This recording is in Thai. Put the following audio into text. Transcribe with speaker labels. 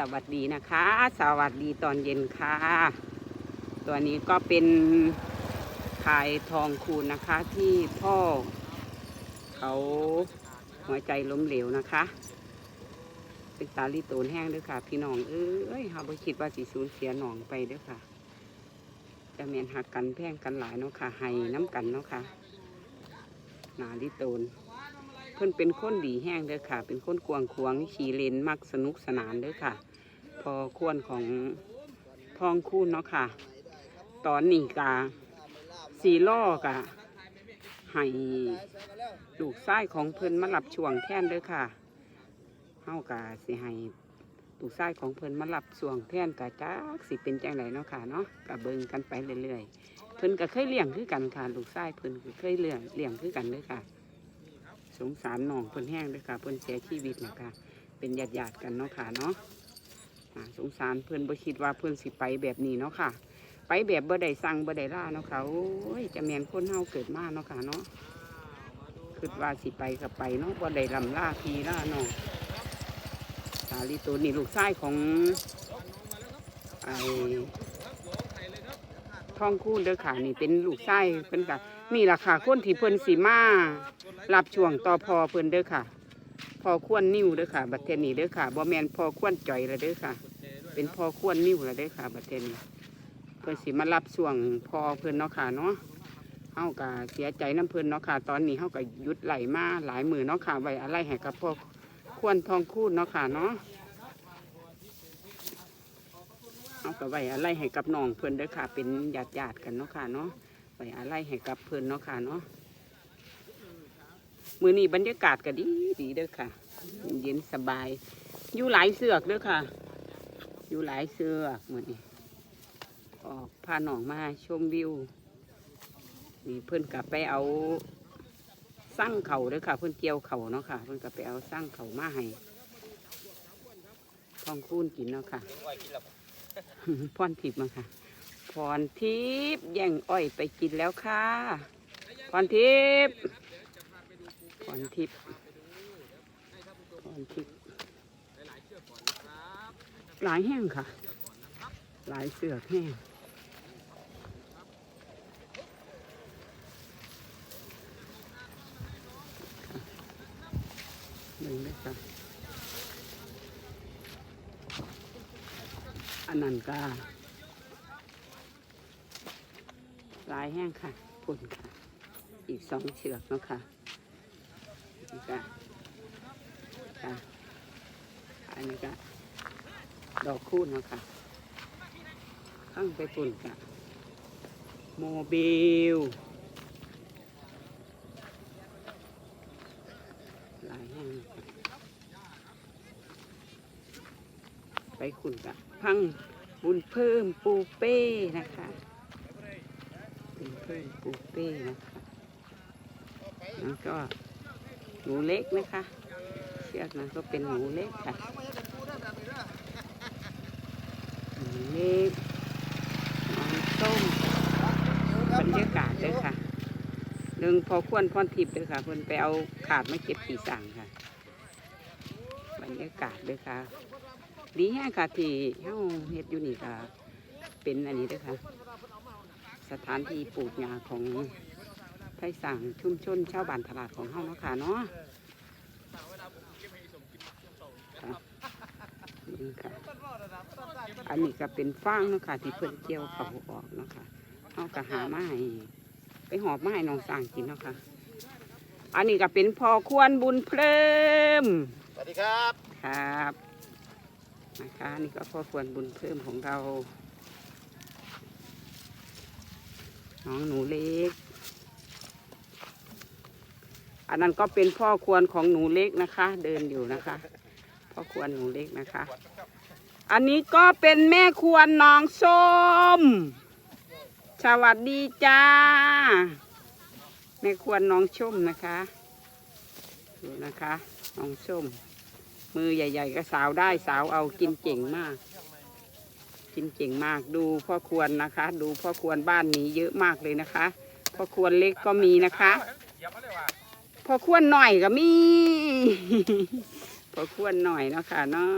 Speaker 1: สวัสดีนะคะ สวัสดีตอนเย็นค่ะ ตัวนี้ก็เป็นพายทองคูณนะคะที่พ่อ เขาหัวใจล้มเหลวนะคะเป็นตาลีโตนแห้งด้วยค่ะ พี่น้องเอ้ยเฮาบ่คิดว่าสิสูญเสียหนองไปด้วยค่ะจะแมนหักกันแพ่งกันหลายเนาะค่ะให้น้ำกันเนาะค่ะ หนาลีโตน เพิ่นเป็นคนดีแห้งเด้อค่ะ เป็นคนกวางควางขี่เลนมักสนุกสนานเด้อค่ะ พอควรของทองคูณเนาะค่ะ ตอนนี้กาสีล่อกะให้ลูกไส้ของเพิ่นมารับช่วงแท่นเด้อค่ะเฮากะสิให้ลูกไส้ของเพิ่นมารับช่วงแท่นกะจักสิเป็นจังไดเนาะค่ะเนาะกะเบิ่งกันไปเรื่อยๆเพิ่นก็เคยเลี้ยงคือกันค่ะ ลูกไส้เพิ่นก็เคยเลี้ยงเลี้ยงคือกันเด้อค่ะ สงสารน้องเพิ่นแห้งด้วยค่ะเพิ่นเสียชีวิตนะคะเป็นญาติญาติๆกันเนาะค่ะเนาะสงสารเพิ่นบ่คิดว่าเพิ่นสิไปแบบนี้เนาะค่ะ ไปแบบบ่ได้สั่งบ่ได้ล่าเนาะค่ะโอ้ยจะแมนคนเฮาเกิดมาเนาะค่ะเนาะคิดว่าสิไปก็ไปเนาะบ่ได้ลำล่าพีล่าน้องสาลีตัวนี่ลูกชายของไอ้ทองคูณเด้อค่ะนี่เป็นลูกชายเพิ่นก็นี่แหละค่ะคนที่เพิ่นสิมา รับช่วงต่อพอเพิ่นเด้อค่ะ พอควนนิ้วเด้อค่ะ บัดเทนนี้เด้อค่ะบ่แมนพอควนจ่อยละเด้อค่ะ เป็นพอควนนิ้วละเด้อค่ะ บัดเทนีเพิ่นสิมารับช่วงพอเพิ่นเนาะค่ะเนาะเฮาก็เสียใจน้ำเพิ่นเนาะค่ะ ตอนนี้เฮาก็หยุดไหลมาหลายมือเนาะค่ะไว้อะไรให้กับพ่อควรทองคูณเนาะค่ะเนาะเฮาก็ไว้อะไรให้กับน้องเพิ่อนเด้อค่ะ เป็นญาติญาติกันเนาะค่ะเนาะไว้อะไรให้กับเพิ่อนเนาะค่ะเนาะ มือนี้บรรยากาศก็ดีดีเด้อค่ะ เย็นสบาย อยู่หลายเสือกเด้อค่ะ อยู่หลายเสือกมือนี้ออกพาหนองมาชมวิวนี่เพิ่อนกลับไปเอาสร้างเขาเด้อค่ะ เพิ่อนเกี่ยวเขาเนาะค่ะ เพิ่อนกลับไปเอาสร้างเขามาให้ทองคูนกินเนาะค่ะพรทิพย์มาค่ะพรทิพย์แย่งอ้อยไปกินแล้วค่ะพรทิพย์ พรทิพย์พรทิพย์หลายแห้งค่ะ หลายเสือกแห้งหนึ่งเลยค่ะอันนั้นก็หลายแห้งค่ะพุ่นค่ะ อีกสองเชือกเนาะค่ะ นี่ก็ค่ะอันนี้ก็ดอกคูณเนาะค่ะข้างไปปุ่นกะโมบิลหลายแห่งเนาะค่ะไปขุนกะพังบุญเพิ่มปูเป้นะคะบุญเพิ่มปูเป้นะคะแล้วก็ หนูเล็กนะคะ เชือกนั้นก็เป็นหนูเล็กค่ะหนูเล็กน้องส้มบรรยากาศเลยค่ะหนึ่งพอควรพรทิพย์เลยค่ะเพิ่นไปเอาขาดมาเก็บปีสั่งค่ะ บรรยากาศเลยค่ะ ดีแห้งค่ะที่เฮาเฮ็ดอยู่นี่ค่ะ เป็นอันนี้เด้วยค่ะ สถานที่ปลูกหญ้าของ ไทยสั่งชุมชนชาวบ้านตลาดของเฮาเนาะค่ะเนาะค่ะนี่ค่ะ อันนี้ก็เป็นฟางเนาะค่ะ ที่เพิ่นเกี่ยวเขาออกเนาะค่ะเฮาก็หามาให้ไปหอบมาให้น้องสร้างกินเนาะค่ะ อันนี้ก็เป็นพอควรบุญเพลิม
Speaker 2: สวัสดีครับ
Speaker 1: ครับนะคะนี่ก็พ่อควรบุญเพิ่มของเรา น้องหนูเล็ก อันนั้นก็เป็นพ่อควรของหนูเล็กนะคะ เดินอยู่นะคะ พ่อควรหนูเล็กนะคะ อันนี้ก็เป็นแม่ควรน้องส้ม สวัสดีจ้า แม่ควรน้องส้มนะคะดูนะคะน้องส้ม มือใหญ่ ๆ ก็สาวได้สาวเอากินเก่งมาก กินเก่งมากดูพ่อควรนะคะ ดูพ่อควรบ้านนี้เยอะมากเลยนะคะ พ่อควรเล็กก็มีนะคะ พอควรหน่อยก็มี พอควรหน่อยเนาะค่ะเนาะ